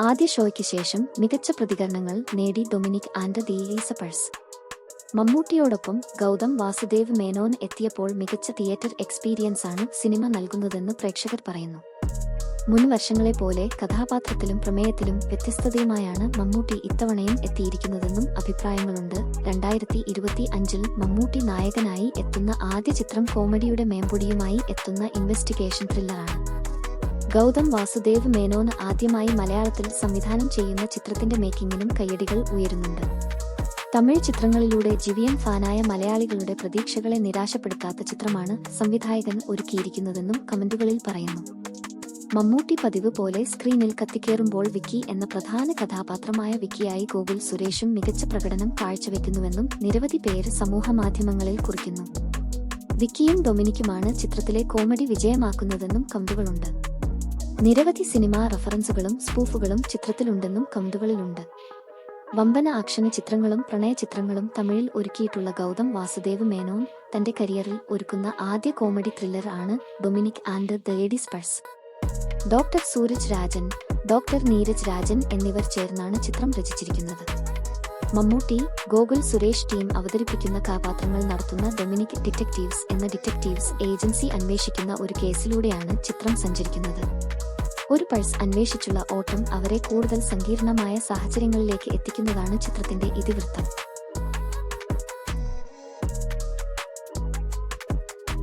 ആദ്യ ഷോയ്ക്ക് ശേഷം മികച്ച പ്രതികരണങ്ങൾ നേടി ഡൊമിനിക് ആൻഡ് ദി ഈസപ്പേഴ്സ് മമ്മൂട്ടിയോടൊപ്പം ഗൗതം വാസുദേവ് മേനോൻ എത്തിയപ്പോൾ മികച്ച തിയേറ്റർ എക്സ്പീരിയൻസ് ആണ് സിനിമ നൽകുന്നതെന്ന് പ്രേക്ഷകർ പറയുന്നു. മുൻ വർഷങ്ങളെ പോലെ കഥാപാത്രത്തിലും പ്രമേയത്തിലും വ്യത്യസ്തതയുമായാണ് മമ്മൂട്ടി ഇത്തവണയും എത്തിയിരിക്കുന്നതെന്നും അഭിപ്രായങ്ങളുണ്ട്. രണ്ടായിരത്തി ഇരുപത്തി അഞ്ചിൽ മമ്മൂട്ടി നായകനായി എത്തുന്ന ആദ്യ ചിത്രം കോമഡിയുടെ മേമ്പൊടിയുമായി എത്തുന്ന ഇൻവെസ്റ്റിഗേഷൻ ത്രില്ലറാണ് ഗൗതം വാസുദേവ് മേനോൻ ആദ്യമായി മലയാളത്തിൽ സംവിധാനം ചെയ്യുന്ന ചിത്രത്തിന്റെ മേക്കിങ്ങിനും കയ്യടികൾ ഉയരുന്നുണ്ട്. തമിഴ് ചിത്രങ്ങളിലൂടെ ജിവിയൻ ഫാനായ മലയാളികളുടെ പ്രതീക്ഷകളെ നിരാശപ്പെടുത്താത്ത ചിത്രമാണ് സംവിധായകൻ ഒരുക്കിയിരിക്കുന്നതെന്നും കമന്റുകളിൽ പറയുന്നു. മമ്മൂട്ടി പതിവ് പോലെ സ്ക്രീനിൽ കത്തിക്കേറുമ്പോൾ വിക്കി എന്ന പ്രധാന കഥാപാത്രമായ വിക്കിയായി ഗോകുൽ സുരേഷും മികച്ച പ്രകടനം കാഴ്ചവെക്കുന്നുവെന്നും നിരവധി പേര് സമൂഹമാധ്യമങ്ങളിൽ കുറിക്കുന്നു. വിക്കിയും ഡൊമിനിക്കുമാണ് ചിത്രത്തിലെ കോമഡി വിജയമാക്കുന്നതെന്നും കമന്റുകളുണ്ട്. നിരവധി സിനിമാ റഫറൻസുകളും സ്പൂഫുകളും ചിത്രത്തിലുണ്ടെന്നും കമന്റുകളിലുണ്ട്. വമ്പന ആക്ഷന ചിത്രങ്ങളും പ്രണയ ചിത്രങ്ങളും തമിഴിൽ ഒരുക്കിയിട്ടുള്ള ഗൗതം വാസുദേവ് മേനോൻ തന്റെ കരിയറിൽ ഒരുക്കുന്ന ആദ്യ കോമഡി ത്രില്ലർ ആണ് Dominic and the ladies purse. Doctor Sooraj Rajan doctor Neeraj Rajan എന്നിവർ ചേർന്നാണ് ചിത്രം രചിച്ചിരിക്കുന്നത്. മമ്മൂട്ടി ഗോകുൽ സുരേഷ് ടീം അവതരിപ്പിക്കുന്ന കഥാപാത്രങ്ങൾ നടത്തുന്ന ഡൊമിനിക് ഡിറ്റക്റ്റീവ്സ് എന്ന ഡിറ്റക്റ്റീവ്സ് ഏജൻസി അന്വേഷിക്കുന്ന ഒരു കേസിലൂടെയാണ് ചിത്രം സഞ്ചരിക്കുന്നത്. ഒരു പൾസ് അന്വേഷിച്ചുള്ള ഓട്ടം അവരെ കൂടുതൽ സങ്കീർണമായ സാഹചര്യങ്ങളിലേക്ക് എത്തിക്കുന്നതാണ് ചിത്രത്തിന്റെ ഇതിവൃത്തം.